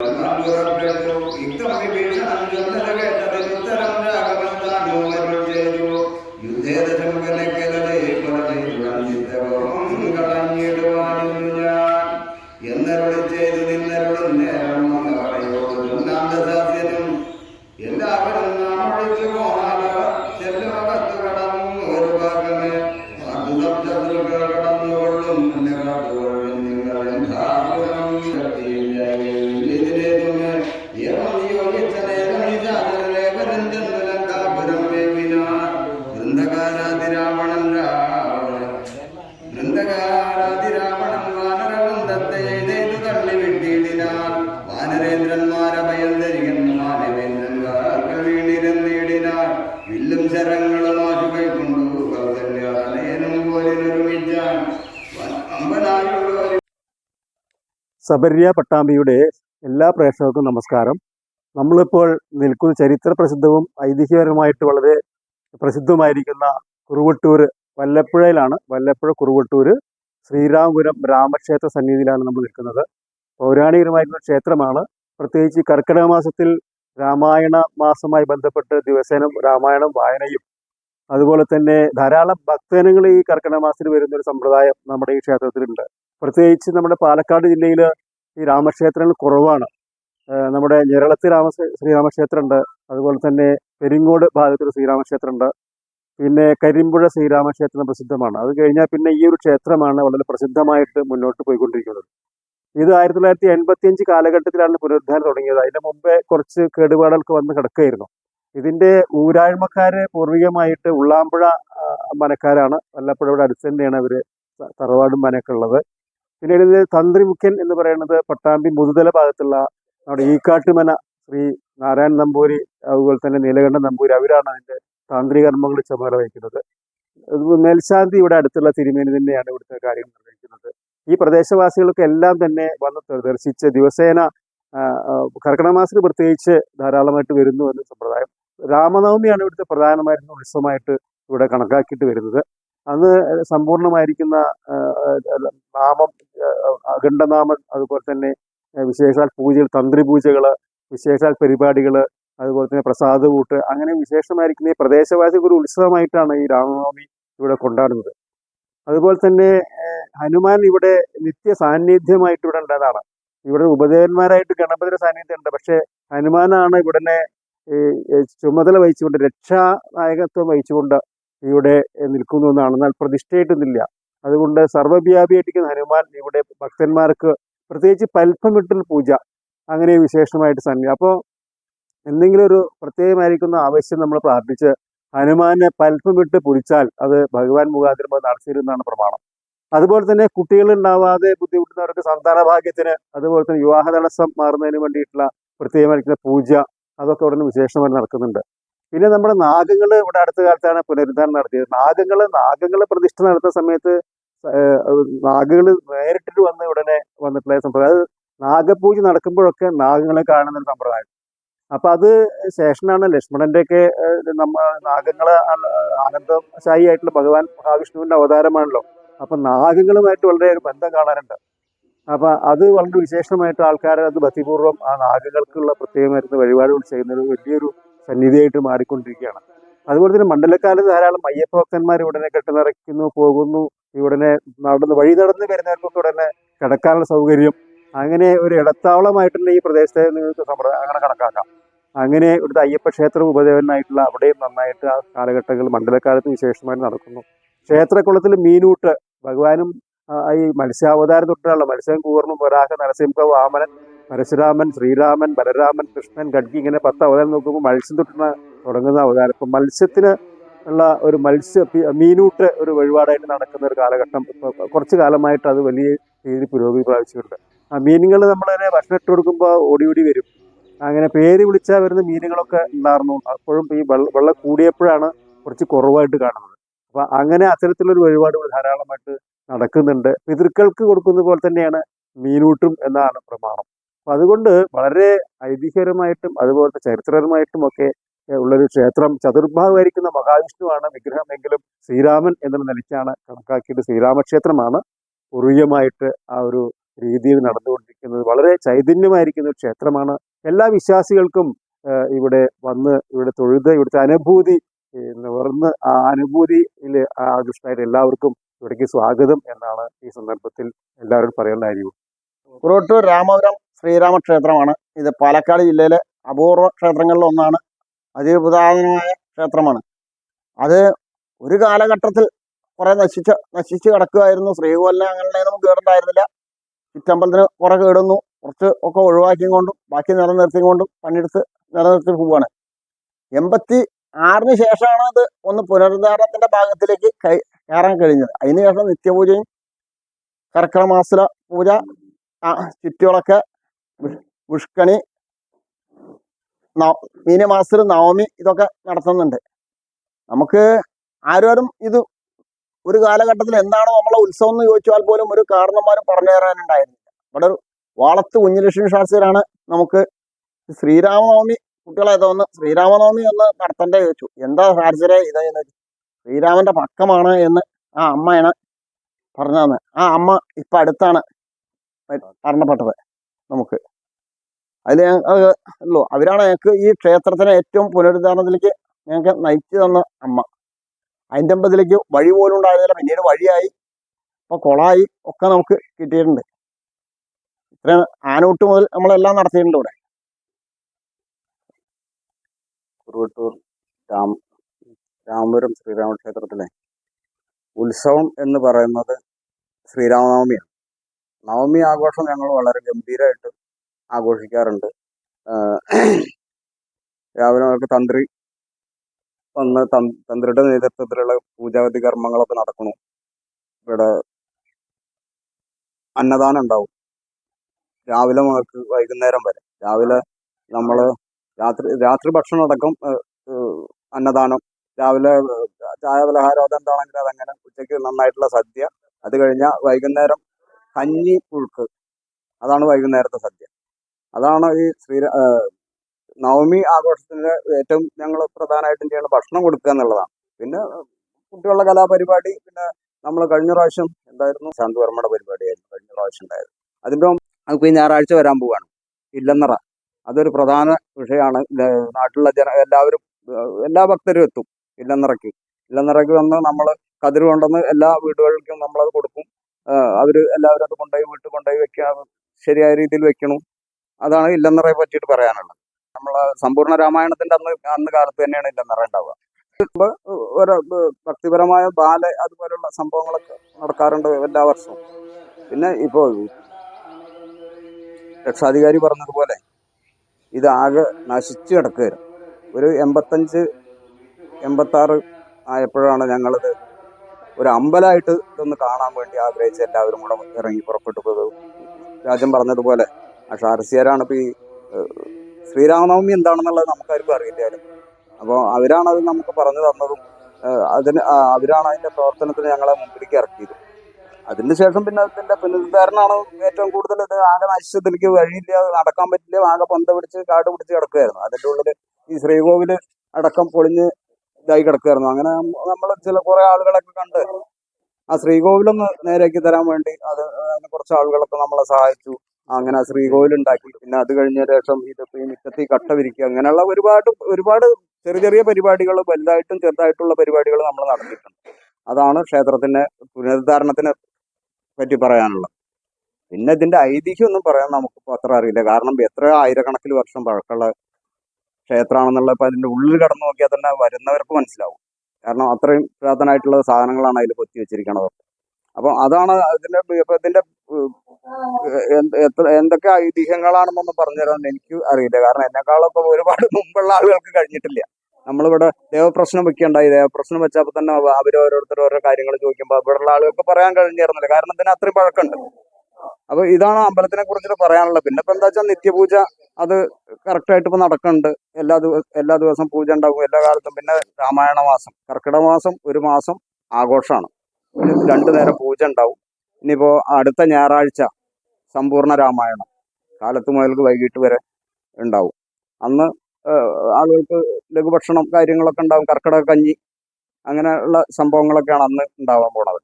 నాలుగు అభ్యర్థులు വാനരേന്ദ്രന്മാരെ സബര്യ പട്ടാമ്പിയുടെ എല്ലാ പ്രേക്ഷകർക്കും നമസ്കാരം. നമ്മളിപ്പോൾ നിൽക്കുന്ന ചരിത്ര പ്രസിദ്ധവും ഐതിഹ്യപരമായിട്ട് വളരെ പ്രസിദ്ധമായിരിക്കുന്ന കുറുവട്ടൂർ വല്ലപ്പുഴയിലാണ്. വല്ലപ്പുഴ കുറുവട്ടൂർ ശ്രീരാമപുരം രാമക്ഷേത്ര സന്നിധിയിലാണ് നമ്മൾ നിൽക്കുന്നത്. പൗരാണികരമായിട്ടുള്ള ക്ഷേത്രമാണ്. പ്രത്യേകിച്ച് കർക്കിടക മാസത്തിൽ രാമായണ മാസമായി ബന്ധപ്പെട്ട് ദിവസേനം രാമായണം വായനയും. അതുപോലെ തന്നെ ധാരാളം ഭക്തജനങ്ങൾ ഈ കർക്കിടക മാസത്തിൽ വരുന്ന ഒരു സമ്പ്രദായം നമ്മുടെ ഈ ക്ഷേത്രത്തിലുണ്ട്. പ്രത്യേകിച്ച് നമ്മുടെ പാലക്കാട് ജില്ലയിൽ ഈ രാമക്ഷേത്രങ്ങൾ കുറവാണ്. നമ്മുടെ ഞെരളത്ത് രാമ ശ്രീരാമക്ഷേത്രമുണ്ട്. അതുപോലെ തന്നെ പെരിങ്ങോട് ഭാഗത്തൊരു ശ്രീരാമക്ഷേത്രമുണ്ട്. പിന്നെ കരിമ്പുഴ ശ്രീരാമക്ഷേത്രം പ്രസിദ്ധമാണ്. അത് കഴിഞ്ഞാൽ പിന്നെ ഈ ഒരു ക്ഷേത്രമാണ് വളരെ പ്രസിദ്ധമായിട്ട് മുന്നോട്ട് പോയിക്കൊണ്ടിരിക്കുന്നത്. ഇത് ആയിരത്തി തൊള്ളായിരത്തി എൺപത്തി അഞ്ച് കാലഘട്ടത്തിലാണ് പുനരുദ്ധാരണം തുടങ്ങിയത്. അതിന് മുമ്പേ കുറച്ച് കേടുപാടുകൾക്ക് വന്ന് കിടക്കുകയായിരുന്നു. ഇതിന്റെ ഊരാഴ്മക്കാര് പൂർവികമായിട്ട് ഉള്ളാമ്പുഴ മനക്കാരാണ്. വല്ലപ്പുഴയുടെ അടുത്ത് തന്നെയാണ് അവർ തറവാടും മനയൊക്കെ ഉള്ളത്. പിന്നീട് ഇത് തന്ത്രിമുഖ്യൻ എന്ന് പറയുന്നത് പട്ടാമ്പി മുതുതല ഭാഗത്തുള്ള നമ്മുടെ ഈക്കാട്ടുമന ശ്രീ നാരായണൻ നമ്പൂരി അതുപോലെ തന്നെ നീലകണ്ഠൻ നമ്പൂരി അവരാണ് അതിന്റെ താന്ത്രിക കർമ്മങ്ങൾ ചുമതല വഹിക്കുന്നത്. മേൽശാന്തി ഇവിടെ അടുത്തുള്ള തിരുമേനി തന്നെയാണ് ഇവിടുത്തെ കാര്യങ്ങൾ നിർവഹിക്കുന്നത്. ഈ പ്രദേശവാസികൾക്ക് എല്ലാം തന്നെ വന്ന് ദർശിച്ച് ദിവസേന ആ, പ്രത്യേകിച്ച് ധാരാളമായിട്ട് വരുന്നു എന്ന സമ്പ്രദായം. രാമനവമിയാണ് ഇവിടുത്തെ പ്രധാനമായിട്ടുള്ള ഉത്സവമായിട്ട് ഇവിടെ കണക്കാക്കിയിട്ട് വരുന്നത്. അന്ന് ആ, നാമം അഖണ്ഡനാമം അതുപോലെ തന്നെ വിശേഷാൽ പൂജകൾ തന്ത്രി പൂജകൾ വിശേഷാൽ പരിപാടികൾ അതുപോലെ തന്നെ പ്രസാദ കൂട്ട് അങ്ങനെ വിശേഷമായിരിക്കുന്ന ഈ പ്രദേശവാസികൾക്ക് ഒരു ഉത്സവമായിട്ടാണ് ഈ രാമനവമി ഇവിടെ കൊണ്ടാടുന്നത്. അതുപോലെ തന്നെ ഹനുമാൻ ഇവിടെ നിത്യ സാന്നിധ്യമായിട്ട് ഇവിടെ ഉള്ളതാണ്. ഇവിടെ ഉപദേവന്മാരായിട്ട് ഗണപതിയുടെ സാന്നിധ്യം ഉണ്ട്. പക്ഷേ ഹനുമാനാണ് ഇവിടെ ചുമതല വഹിച്ചുകൊണ്ട് രക്ഷാ നായകത്വം വഹിച്ചുകൊണ്ട് ഇവിടെ നിൽക്കുന്നു എന്നാണ്. എന്നാൽ പ്രതിഷ്ഠയായിട്ടൊന്നുമില്ല. അതുകൊണ്ട് സർവവ്യാപിയായിട്ടിരിക്കുന്ന ഹനുമാൻ ഇവിടെ ഭക്തന്മാർക്ക് പ്രത്യേകിച്ച് പൽപ്പമിട്ടൽ പൂജ അങ്ങനെ വിശേഷമായിട്ട് സന്നി അപ്പോൾ എന്തെങ്കിലും ഒരു പ്രത്യേകമായിരിക്കുന്ന ആവശ്യം നമ്മൾ പ്രാർത്ഥിച്ച് ഹനുമാനെ പൽപ്പമിട്ട് പൊരിച്ചാൽ അത് ഭഗവാൻ മുഖാന്തരം നടത്തിയിരുന്നാണ് പ്രമാണം. അതുപോലെ തന്നെ കുട്ടികൾ ഉണ്ടാവാതെ ബുദ്ധിമുട്ടുന്നവർക്ക് സന്താന ഭാഗ്യത്തിന് അതുപോലെ തന്നെ വിവാഹ തടസ്സം മാറുന്നതിന് വേണ്ടിയിട്ടുള്ള പ്രത്യേകമായിരിക്കുന്ന പൂജ അതൊക്കെ ഉടനെ വിശേഷമായി നടക്കുന്നുണ്ട്. പിന്നെ നമ്മുടെ നാഗങ്ങൾ ഇവിടെ അടുത്ത കാലത്താണ് പുനരുദ്ധാരണം നടത്തിയത്. നാഗങ്ങൾ നാഗങ്ങൾ പ്രതിഷ്ഠ നടത്തുന്ന സമയത്ത് നാഗകൾ നേരിട്ടിട്ട് വന്ന് ഉടനെ വന്നിട്ടുള്ള സമ്പ്രദായം അത് നാഗപൂജ നടക്കുമ്പോഴൊക്കെ നാഗങ്ങളെ കാണുന്ന ഒരു സമ്പ്രദായം. അപ്പൊ അത് ശേഷനാണ് ലക്ഷ്മണന്റെ ഒക്കെ നമ്മ നാഗങ്ങളെ ആനന്ദശായി ആയിട്ടുള്ള ഭഗവാൻ മഹാവിഷ്ണുവിന്റെ അവതാരമാണല്ലോ. അപ്പൊ നാഗങ്ങളുമായിട്ട് വളരെ ഒരു ബന്ധം കാണാനുണ്ട്. അപ്പൊ അത് വളരെ വിശേഷമായിട്ട് ആൾക്കാർ അത് ഭക്തിപൂർവം ആ നാഗങ്ങൾക്കുള്ള പ്രത്യേകമായിരുന്ന വഴിപാടുകൾ ചെയ്യുന്ന വലിയൊരു സന്നിധിയായിട്ട് മാറിക്കൊണ്ടിരിക്കുകയാണ്. അതുപോലെ തന്നെ മണ്ഡലക്കാലത്ത് ധാരാളം അയ്യപ്പഭക്തന്മാർ ഉടനെ കെട്ടുനിറയ്ക്കുന്നു പോകുന്നു. ഇവിടനെ നടന്ന് വഴി നടന്ന് വരുന്നവർക്കൊക്കെ ഉടനെ കിടക്കാനുള്ള സൗകര്യം. അങ്ങനെ ഒരു ഇടത്താവളമായിട്ടുള്ള ഈ പ്രദേശത്തെ നിങ്ങൾക്ക് സമ്പ്രദായം അങ്ങനെ കണക്കാക്കാം. അങ്ങനെ ഇവിടുത്തെ അയ്യപ്പ ക്ഷേത്ര ഉപദേവനായിട്ടുള്ള അവിടെയും നന്നായിട്ട് ആ കാലഘട്ടങ്ങൾ മണ്ഡലക്കാലത്ത് വിശേഷമായി നടക്കുന്നു. ക്ഷേത്രക്കുളത്തിൽ മീനൂട്ട് ഭഗവാനും ഈ മത്സ്യാവതാരം തൊട്ടുള്ള മത്സ്യം കൂർണം വരാഹ നരസിംഹ വാമനൻ പരശുരാമൻ ശ്രീരാമൻ ബലരാമൻ കൃഷ്ണൻ ഗഡ്ഗി ഇങ്ങനെ പത്ത് അവതാരം നോക്കുമ്പോൾ മത്സ്യം തൊട്ടാണ് തുടങ്ങുന്ന അവതാരം. ഇപ്പം മത്സ്യത്തിന് ഉള്ള ഒരു മത്സ്യ മീനൂട്ട് ഒരു വഴിപാടായിട്ട് നടക്കുന്ന ഒരു കാലഘട്ടം ഇപ്പോൾ കുറച്ച് കാലമായിട്ട് അത് വലിയ രീതിയിൽ പുരോഗതി പ്രാപിച്ചിട്ടുണ്ട്. ആ മീനുകൾ നമ്മളതിനെ ഭക്ഷണം ഇട്ട് കൊടുക്കുമ്പോൾ ഓടി ഓടി വരും. അങ്ങനെ പേര് വിളിച്ചാൽ വരുന്ന മീനുകളൊക്കെ ഉണ്ടായിരുന്നു. അപ്പോഴും ഈ വെള്ളം കൂടിയപ്പോഴാണ് കുറച്ച് കുറവായിട്ട് കാണുന്നത്. അപ്പൊ അങ്ങനെ അത്തരത്തിലൊരു വഴിപാടുകൾ ധാരാളമായിട്ട് നടക്കുന്നുണ്ട്. പിതൃക്കൾക്ക് കൊടുക്കുന്ന പോലെ തന്നെയാണ് മീനൂട്ടും എന്നാണ് പ്രമാണം. അപ്പൊ അതുകൊണ്ട് വളരെ ഐതിഹ്യപരമായിട്ടും അതുപോലത്തെ ചരിത്രപരമായിട്ടും ഒക്കെ ഉള്ളൊരു ക്ഷേത്രം ചതുർഭാഗമായിരിക്കുന്ന മഹാവിഷ്ണുവാണ് വിഗ്രഹമെങ്കിലും ശ്രീരാമൻ എന്നുള്ള നിലയ്ക്കാണ് കണക്കാക്കിയത്. ശ്രീരാമക്ഷേത്രമാണ് പൂർവികമായിട്ട് ആ ഒരു രീതിയിൽ നടന്നുകൊണ്ടിരിക്കുന്നത്. വളരെ ചൈതന്യമായിരിക്കുന്ന ഒരു ക്ഷേത്രമാണ്. എല്ലാ വിശ്വാസികൾക്കും ഇവിടെ വന്ന് ഇവിടെ തൊഴുത് ഇവിടുത്തെ അനുഭൂതി ആ അനുഭൂതിയിൽ ആകൃഷ്ടമായിട്ട് എല്ലാവർക്കും ഇവിടേക്ക് സ്വാഗതം എന്നാണ് ഈ സന്ദർഭത്തിൽ എല്ലാവരും പറയുന്ന കാര്യവും കുറുവട്ടൂർ രാമപുരം ശ്രീരാമ ക്ഷേത്രമാണ്. ഇത് പാലക്കാട് ജില്ലയിലെ അപൂർവ ക്ഷേത്രങ്ങളിൽ ഒന്നാണ്. അതിപുരാതനമായ ക്ഷേത്രമാണ്. അത് ഒരു കാലഘട്ടത്തിൽ കുറെ നശിച്ച നശിച്ച് കിടക്കുമായിരുന്നു ശ്രീകോലിനെ അങ്ങനെയൊന്നും കേടുണ്ടായിരുന്നില്ല ചുറ്റമ്പലത്തിന് കുറെ കേടുന്നു. കുറച്ച് ഒക്കെ ഒഴിവാക്കിയും കൊണ്ടും ബാക്കി നിലനിർത്തിയും കൊണ്ടും പണിയെടുത്ത് നിലനിർത്തി പോവുകയാണ്. എൺപത്തി ആറിന് ശേഷമാണ് അത് ഒന്ന് പുനരുദ്ധാരണത്തിന്റെ ഭാഗത്തിലേക്ക് കയറാൻ കഴിഞ്ഞത്. അതിനുശേഷം നിത്യപൂജയും കർക്കിടക മാസ പൂജ ചുറ്റുവിളക്ക് ചുറ്റുകളൊക്കെ മീനമാസ നവമി ഇതൊക്കെ നടത്തുന്നുണ്ട്. നമുക്ക് ആരോരും ഇത് ഒരു കാലഘട്ടത്തിൽ എന്താണ് നമ്മളെ ഉത്സവം എന്ന് ചോദിച്ചാൽ പോലും ഒരു കാരണന്മാരും പറഞ്ഞു തരാനുണ്ടായിരുന്നില്ല. ഇവിടെ വാളത്ത് കുഞ്ഞുലക്ഷ്മി ശാസ്ത്രിയാണ് നമുക്ക് ശ്രീരാമനവമി കുട്ടികളെ തോന്നുന്നു ശ്രീരാമനവമി ഒന്ന് നടത്തണ്ടേ ചോദിച്ചു. എന്താ ഹാർജരെ ഇത്. ശ്രീരാമന്റെ പക്കമാണ് എന്ന് ആ അമ്മയാണ് പറഞ്ഞതെന്ന്. ആ അമ്മ ഇപ്പൊ അടുത്താണ് മരണപ്പെട്ടത് നമുക്ക്. അതിൽ ഉള്ളൂ. അവരാണ് ഞങ്ങൾക്ക് ഈ ക്ഷേത്രത്തിനെ ഏറ്റവും പുനരുദ്ധാരണത്തിലേക്ക് ഞങ്ങൾക്ക് നയിച്ചു തന്ന അമ്മ. അതിന്റെ അമ്പതിലേക്ക് വഴി പോലും ഉണ്ടായിരുന്നില്ല. പിന്നീട് വഴിയായി. ഇപ്പൊ കുളമായി ഒക്കെ നമുക്ക് കിട്ടിയിട്ടുണ്ട്. ഇത്രയും ആനൂട്ട് മുതൽ നമ്മളെല്ലാം നടത്തിയിട്ടുണ്ട് ഇവിടെ. കുറുവട്ടൂർ രാം രാമപുരം ശ്രീരാമ ക്ഷേത്രത്തിലെ ഉത്സവം എന്ന് പറയുന്നത് ശ്രീരാമനവമിയാണ്. നവമി ആഘോഷം ഞങ്ങൾ വളരെ ഗംഭീരമായിട്ട് ആഘോഷിക്കാറുണ്ട്. രാവിലെ നമുക്ക് തന്ത്രി വന്ന് തന്ത്രിയുടെ നേതൃത്വത്തിലുള്ള പൂജാവിധി കർമ്മങ്ങളൊക്കെ നടക്കണു ഇവിടെ അന്നദാനം ഉണ്ടാവും. രാവിലെ മുതൽക്ക് വൈകുന്നേരം വരെ. രാവിലെ നമ്മൾ രാത്രി രാത്രി ഭക്ഷണം അടക്കം അന്നദാനം രാവിലെ ചായ പലഹാരം അതെന്താണെങ്കിലും അതങ്ങനെ ഉച്ചയ്ക്ക് നന്നായിട്ടുള്ള സദ്യ. അത് കഴിഞ്ഞാൽ വൈകുന്നേരം കഞ്ഞി പുഴുക്ക്. അതാണ് വൈകുന്നേരത്തെ സദ്യ. അതാണ് ഈ ശ്രീ നവമി ആഘോഷത്തിന്റെ ഏറ്റവും ഞങ്ങൾ പ്രധാനമായിട്ടും ചെയ്യുന്ന ഭക്ഷണം കൊടുക്കുക എന്നുള്ളതാണ്. പിന്നെ കുട്ടികളുടെ കലാപരിപാടി പിന്നെ നമ്മൾ കഴിഞ്ഞ പ്രാവശ്യം എന്തായിരുന്നു? ശാന്തവർമ്മയുടെ പരിപാടിയായിരുന്നു. കഴിഞ്ഞ പ്രാവശ്യം ഉണ്ടായിരുന്നു അതിന്റെ ഈ ഞായറാഴ്ച വരാൻ പോവാണ്. ഇല്ലന്നറ. അതൊരു പ്രധാന വിഷയമാണ്. നാട്ടിലുള്ള ജന എല്ലാവരും എല്ലാ ഭക്തരും എത്തും ഇല്ലന്നറയ്ക്ക് ഇല്ലന്നറയ്ക്ക് വന്ന് നമ്മൾ കതിര് കൊണ്ടുവന്ന് എല്ലാ വീടുകളിലേക്കും നമ്മളത് കൊടുക്കും. അവർ എല്ലാവരും അത് കൊണ്ടുപോയി വീട്ടിൽ കൊണ്ടുപോയി വെക്കുക. ശരിയായ രീതിയിൽ വെക്കണം. അതാണ് ഇല്ലെന്നിറയെ പറ്റിയിട്ട് പറയാനുള്ളത്. നമ്മൾ സമ്പൂർണ രാമായണത്തിന്റെ അന്ന് അന്ന് കാലത്ത് തന്നെയാണ് ഇല്ലെന്നിറ ഉണ്ടാവുക. ഓരോ ഭക്തിപരമായ ബാല അതുപോലുള്ള സംഭവങ്ങളൊക്കെ നടക്കാറുണ്ട് എല്ലാ വർഷവും. പിന്നെ ഇപ്പോ രക്ഷാധികാരി പറഞ്ഞതുപോലെ ഇത് ആകെ നശിച്ചു കിടക്കുകയായിരുന്നു ഒരു എൺപത്തഞ്ച് എൺപത്താറ് ആയപ്പോഴാണ് ഞങ്ങളിത് ഒരു അമ്പലമായിട്ട് ഇതൊന്ന് കാണാൻ വേണ്ടി ആഗ്രഹിച്ച് എല്ലാവരും കൂടെ ഇറങ്ങി പുറപ്പെട്ടു പോയത്. രാജൻ പറഞ്ഞതുപോലെ ആ ഷാർസിയരാണ് ഇപ്പോൾ ഈ ശ്രീരാമനവമി എന്താണെന്നുള്ളത് നമുക്കാർക്കും അറിയില്ലായിരുന്നു. അപ്പോൾ അവരാണ് അത് നമുക്ക് പറഞ്ഞു തന്നതും അതിന് അവരാണ് അതിന്റെ പ്രവർത്തനത്തിന് ഞങ്ങളെ മുമ്പിലേക്ക് ഇറക്കിയതും. അതിന് ശേഷം പിന്നെ അതിന്റെ പുനരുദ്ധാരണമാണ് ഏറ്റവും കൂടുതൽ ഇത് ആകെ നശിച്ചതിലേക്ക് വഴിയില്ല നടക്കാൻ പറ്റില്ല ആകെ പന്ത പിടിച്ച് കാട് പിടിച്ച് കിടക്കുകയായിരുന്നു അതിന്റെ ഉള്ളിൽ ഈ ശ്രീകോവിൽ അടക്കം പൊളിഞ്ഞ് ഇതായി കിടക്കുകയായിരുന്നു അങ്ങനെ നമ്മൾ ചില കുറെ ആളുകളൊക്കെ കണ്ട് ആ ശ്രീകോവിലൊന്ന് നേരെയാക്കി തരാൻ വേണ്ടി അത് കുറച്ച് ആളുകളൊക്കെ നമ്മളെ സഹായിച്ചു. അങ്ങനെ ആ ശ്രീകോവിൽ ഉണ്ടാക്കി പിന്നെ അത് കഴിഞ്ഞ ശേഷം ഇത് ഈ മുറ്റത്ത് കട്ട വിരിക്കുക. അങ്ങനെയുള്ള ഒരുപാട് ഒരുപാട് ചെറിയ ചെറിയ പരിപാടികൾ വലുതായിട്ടും ചെറുതായിട്ടുള്ള പരിപാടികൾ നമ്മൾ നടത്തിയിട്ടുണ്ട്. അതാണ് ക്ഷേത്രത്തിന്റെ പുനരുദ്ധാരണത്തിനെ പറ്റി പറയാനുള്ളത്. പിന്നെ ഇതിന്റെ ഐതിഹ്യം ഒന്നും പറയാൻ നമുക്ക് അത്ര അറിയില്ല. കാരണം എത്ര ആയിരക്കണക്കിന് വർഷം പഴക്കമുള്ള ക്ഷേത്രമാണെന്നുള്ള ഇപ്പം അതിന്റെ ഉള്ളിൽ കടന്നു നോക്കിയാൽ തന്നെ വരുന്നവർക്ക് മനസ്സിലാവും. കാരണം അത്രയും പുരാതനമായിട്ടുള്ള സാധനങ്ങളാണ് അതിൽ കൊത്തി വെച്ചിരിക്കണത്. അപ്പം അതാണ് അതിന്റെ ഇപ്പം ഇതിന്റെ എന്തൊക്കെ ഐതിഹ്യങ്ങളാണെന്നൊന്നും പറഞ്ഞു തരാൻ എനിക്ക് അറിയില്ല. കാരണം എന്നെക്കാളൊക്കെ ഒരുപാട് മുമ്പുള്ള ആളുകൾക്ക് കഴിഞ്ഞിട്ടില്ല. നമ്മളിവിടെ ദേവപ്രശ്നം വെക്കുകയുണ്ടായി ദേവപ്രശ്നം വെച്ചപ്പോൾ തന്നെ അവർ ഓരോരുത്തർ ഓരോ കാര്യങ്ങൾ ചോദിക്കുമ്പോൾ ഇവിടെയുള്ള ആളുകൾക്ക് പറയാൻ കഴിഞ്ഞിരുന്നില്ല. കാരണം ഇതിന് അത്രയും പഴക്കമുണ്ട്. അപ്പൊ ഇതാണ് അമ്പലത്തിനെ കുറിച്ചിട്ട് പറയാനുള്ളത്. പിന്നെ ഇപ്പൊ എന്താ വെച്ചാൽ നിത്യപൂജ അത് കറക്റ്റ് ആയിട്ട് ഇപ്പൊ നടക്കുന്നുണ്ട്. എല്ലാ ദിവസം എല്ലാ ദിവസവും പൂജ ഉണ്ടാകും. എല്ലാ കാലത്തും. പിന്നെ രാമായണ മാസം. കർക്കിടക മാസം ഒരു മാസം ആഘോഷമാണ്. രണ്ടു നേരം പൂജ ഉണ്ടാവും. ഇനിയിപ്പോ അടുത്ത ഞായറാഴ്ച സമ്പൂർണ രാമായണം. കാലത്ത് മുതൽക്ക് വൈകിട്ട് വരെ ഉണ്ടാവും. അന്ന് ആളുകൾക്ക് ലഘുഭക്ഷണം കാര്യങ്ങളൊക്കെ ഉണ്ടാവും കർക്കിടക കഞ്ഞി അങ്ങനെയുള്ള സംഭവങ്ങളൊക്കെയാണ് അന്ന് ഉണ്ടാവാൻ പോണത്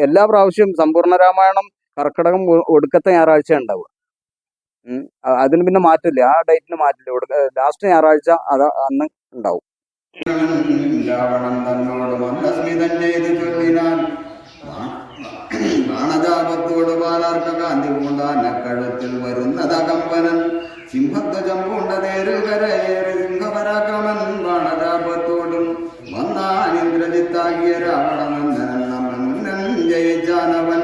എല്ലാ പ്രാവശ്യവും സമ്പൂർണ രാമായണം കർക്കിടകം ഒടുക്കത്തെ ഞായറാഴ്ച ഉണ്ടാവുക അതിന് പിന്നെ മാറ്റില്ല ആ ഡേറ്റിന് മാറ്റില്ല ലാസ്റ്റ് ഞായറാഴ്ച അത് അന്ന് ഉണ്ടാവും ബാണജാപത്തോട് പാലാർക്ക കാന്തി പൂണ്ടാന കഴുത്തിൽ വരുന്നത് അകമ്പനൻ സിംഹധ്വജം പൂണ്ട തേരിൽ കരയേറി സിംഹപരാക്രമൻ ഇന്ദ്രജിത്താകിയ രാവണനന്ദനൻ നമ്മൾ ജയിച്ചാനവൻ